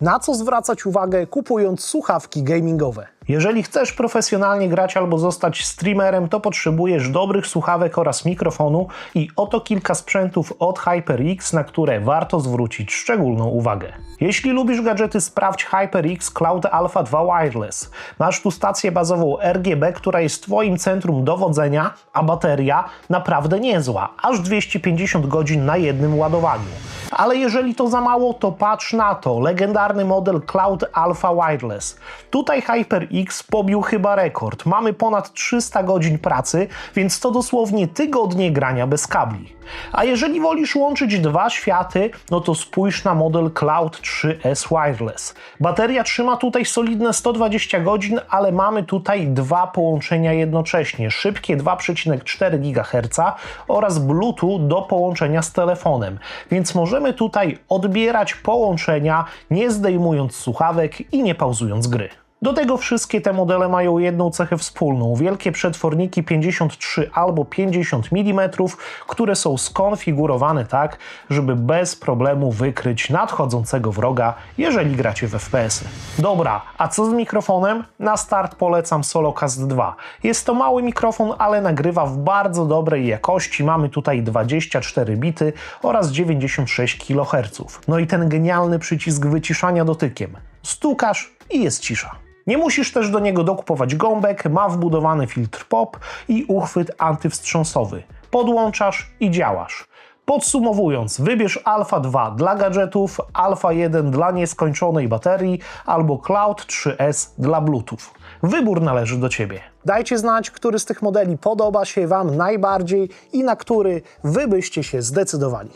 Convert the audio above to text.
Na co zwracać uwagę kupując słuchawki gamingowe? Jeżeli chcesz profesjonalnie grać albo zostać streamerem, to potrzebujesz dobrych słuchawek oraz mikrofonu i oto kilka sprzętów od HyperX, na które warto zwrócić szczególną uwagę. Jeśli lubisz gadżety, sprawdź HyperX Cloud Alpha 2 Wireless. Masz tu stację bazową RGB, która jest Twoim centrum dowodzenia, a bateria naprawdę niezła, aż 250 godzin na jednym ładowaniu. Ale jeżeli to za mało, to patrz na to, legendarny model Cloud Alpha Wireless. Tutaj HyperX pobił chyba rekord. Mamy ponad 300 godzin pracy, więc to dosłownie tygodnie grania bez kabli. A jeżeli wolisz łączyć dwa światy, no to spójrz na model Cloud 3S Wireless. Bateria trzyma tutaj solidne 120 godzin, ale mamy tutaj dwa połączenia jednocześnie. Szybkie 2,4 GHz oraz Bluetooth do połączenia z telefonem. Więc możemy tutaj odbierać połączenia, nie zdejmując słuchawek i nie pauzując gry. Do tego wszystkie te modele mają jedną cechę wspólną: wielkie przetworniki 53 albo 50 mm, które są skonfigurowane tak, żeby bez problemu wykryć nadchodzącego wroga, jeżeli gracie w FPS-y. Dobra, a co z mikrofonem? Na start polecam Solocast 2. Jest to mały mikrofon, ale nagrywa w bardzo dobrej jakości. Mamy tutaj 24 bity oraz 96 kHz. No i ten genialny przycisk wyciszania dotykiem. Stukasz i jest cisza. Nie musisz też do niego dokupować gąbek, ma wbudowany filtr pop i uchwyt antywstrząsowy. Podłączasz i działasz. Podsumowując, wybierz Alpha 2 dla gadżetów, Alpha 1 dla nieskończonej baterii albo Cloud 3S dla Bluetooth. Wybór należy do Ciebie. Dajcie znać, który z tych modeli podoba się Wam najbardziej i na który Wy byście się zdecydowali.